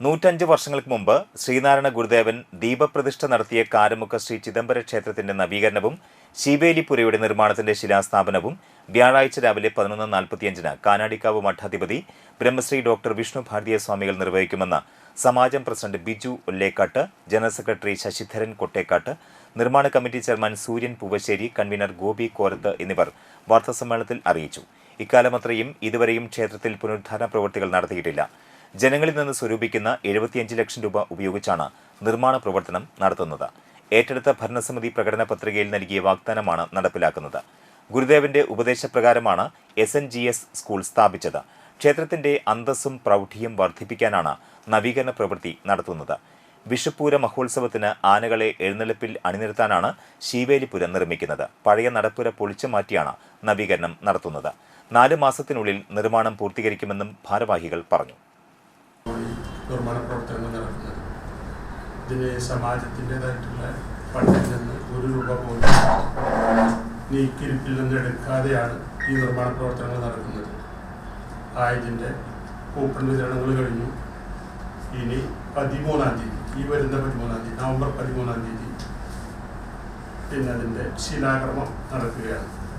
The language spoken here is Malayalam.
നൂറ്റഞ്ച് വർഷങ്ങൾക്ക് മുമ്പ് ശ്രീനാരായണ ഗുരുദേവൻ ദീപപ്രതിഷ്ഠ നടത്തിയ കാരമുഖ ശ്രീ ചിദംബര ക്ഷേത്രത്തിന്റെ നവീകരണവും ശിവേലിപുരയുടെ നിർമ്മാണത്തിന്റെ ശിലാസ്ഥാപനവും വ്യാഴാഴ്ച രാവിലെ പതിനൊന്ന് നാൽപ്പത്തിയഞ്ചിന് കാനാടിക്കാവ് മഠാധിപതി ബ്രഹ്മശ്രീ ഡോക്ടർ വിഷ്ണു ഭാരതീയ സ്വാമികൾ നിർവഹിക്കുമെന്ന് സമാജം president Biju Ollekkat general secretary Sasidharan Kottekkat നിർമ്മാണ കമ്മിറ്റി ചെയർമാൻ സൂര്യൻ പൂവശ്ശേരി കൺവീനർ ഗോപി കോരത്ത് എന്നിവർ വാർത്താസമ്മേളനത്തിൽ അറിയിച്ചു. ഇക്കാലമത്രയും ഇതുവരെയും ക്ഷേത്രത്തിൽ പുനരുദ്ധാരണ പ്രവൃത്തികൾ നടത്തിയിട്ടില്ല. ജനങ്ങളിൽ നിന്ന് സ്വരൂപിക്കുന്ന എഴുപത്തിയഞ്ച് ലക്ഷം രൂപ ഉപയോഗിച്ചാണ് നിർമ്മാണ പ്രവർത്തനം നടത്തുന്നത്. ഏറ്റെടുത്ത ഭരണസമിതി പ്രകടന പത്രികയിൽ നൽകിയ വാഗ്ദാനമാണ് നടപ്പിലാക്കുന്നത്. ഗുരുദേവന്റെ ഉപദേശപ്രകാരമാണ് S N G S school സ്ഥാപിച്ചത്. ക്ഷേത്രത്തിന്റെ അന്തസ്സും പ്രൗഢിയും വർദ്ധിപ്പിക്കാനാണ് നവീകരണ പ്രവൃത്തി നടത്തുന്നത്. വിഷുപ്പൂര മഹോത്സവത്തിന് ആനകളെ എഴുന്നള്ളിപ്പിൽ അണിനിരത്താനാണ് ശീവേലിപുരം നിർമ്മിക്കുന്നത്. പഴയ നടപ്പുര പൊളിച്ചു മാറ്റിയാണ് നവീകരണം നടത്തുന്നത്. നാല് മാസത്തിനുള്ളിൽ നിർമ്മാണം പൂർത്തീകരിക്കുമെന്നും ഭാരവാഹികൾ പറഞ്ഞു. നിർമ്മാണ പ്രവർത്തനങ്ങൾ നടക്കുന്നത് ഇതിന് സമാജത്തിന്റെതായിട്ടുള്ള ഫണ്ടിൽ നിന്ന് ഒരു രൂപ പോലും നീക്കിരിപ്പിൽ നിന്ന് എടുക്കാതെയാണ് ഈ നിർമ്മാണ പ്രവർത്തനങ്ങൾ നടക്കുന്നത്. ആയതിന്റെ കൂപ്പൺ വിതരണങ്ങൾ കഴിഞ്ഞു. ഇനി പതിമൂന്നാം തീയതി ഈ വരുന്ന പതിമൂന്നാം തീയതി നവംബർ പതിമൂന്നാം തീയതി പിന്നെ അതിന്റെ ശിലാക്രമം നടക്കുകയാണ്.